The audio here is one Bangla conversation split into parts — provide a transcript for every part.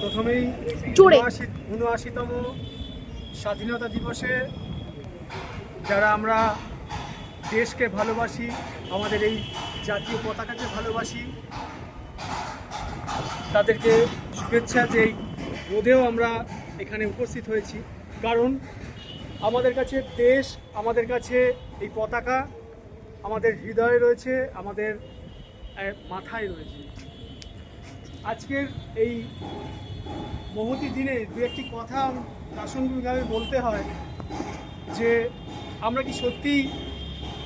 প্রথমেই। উনআশিতম স্বাধীনতা দিবসে যারা আমরা দেশকে ভালোবাসি আমাদের এই জাতীয় পতাকাকে ভালোবাসি তাদেরকে শুভেচ্ছা যে এই রোদেও আমরা এখানে উপস্থিত হয়েছি কারণ আমাদের কাছে দেশ আমাদের কাছে এই পতাকা আমাদের হৃদয়ে রয়েছে আমাদের মাথায় রয়েছে আজকের এই মহতি দিনে দু একটি কথা প্রাসঙ্গিকভাবে বলতে হয় যে আমরা কি সত্যিই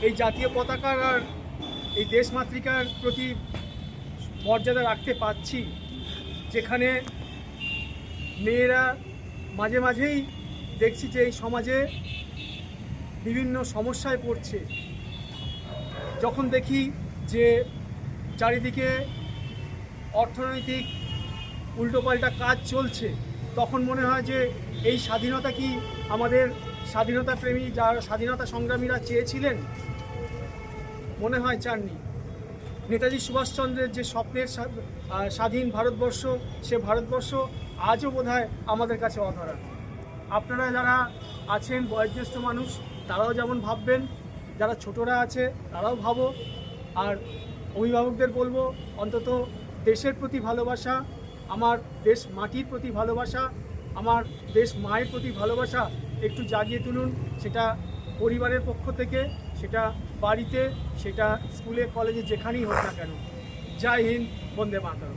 এই জাতীয় পতাকার আর এই দেশমাতৃকার প্রতি মর্যাদা রাখতে পারছি? যেখানে মেয়েরা মাঝে মাঝেই দেখছি যে এই সমাজে বিভিন্ন সমস্যায় পড়ছে। যখন দেখি যে চারিদিকে অর্থনৈতিক উল্টোপাল্টা কাজ চলছে, তখন মনে হয় যে এই স্বাধীনতা কি আমাদের স্বাধীনতা প্রেমী যারা স্বাধীনতা সংগ্রামীরা চেয়েছিলেন? মনে হয় চাননি। নেতাজি সুভাষচন্দ্রের যে স্বপ্নের স্বাধীন ভারতবর্ষ, সে ভারতবর্ষ আজও বোধহয় আমাদের কাছে অধরা। আপনারা যারা আছেন, বয়োজ্যেষ্ঠ মানুষ, তারাও যেমন ভাববেন, যারা ছোটরা আছে, তারাও ভাবো। আর অভিভাবকদের বলব, অন্তত দেশের প্রতি ভালোবাসা, আমার দেশ মাটির প্রতি ভালোবাসা, আমার দেশ মায়ের প্রতি ভালোবাসা একটু জাগিয়ে তুলুন। সেটা পরিবারের পক্ষ থেকে, সেটা বাড়িতে, সেটা স্কুলে, কলেজে, যেখানেই হোক না কেন। জয় হিন্দ, বন্দে মাতরম।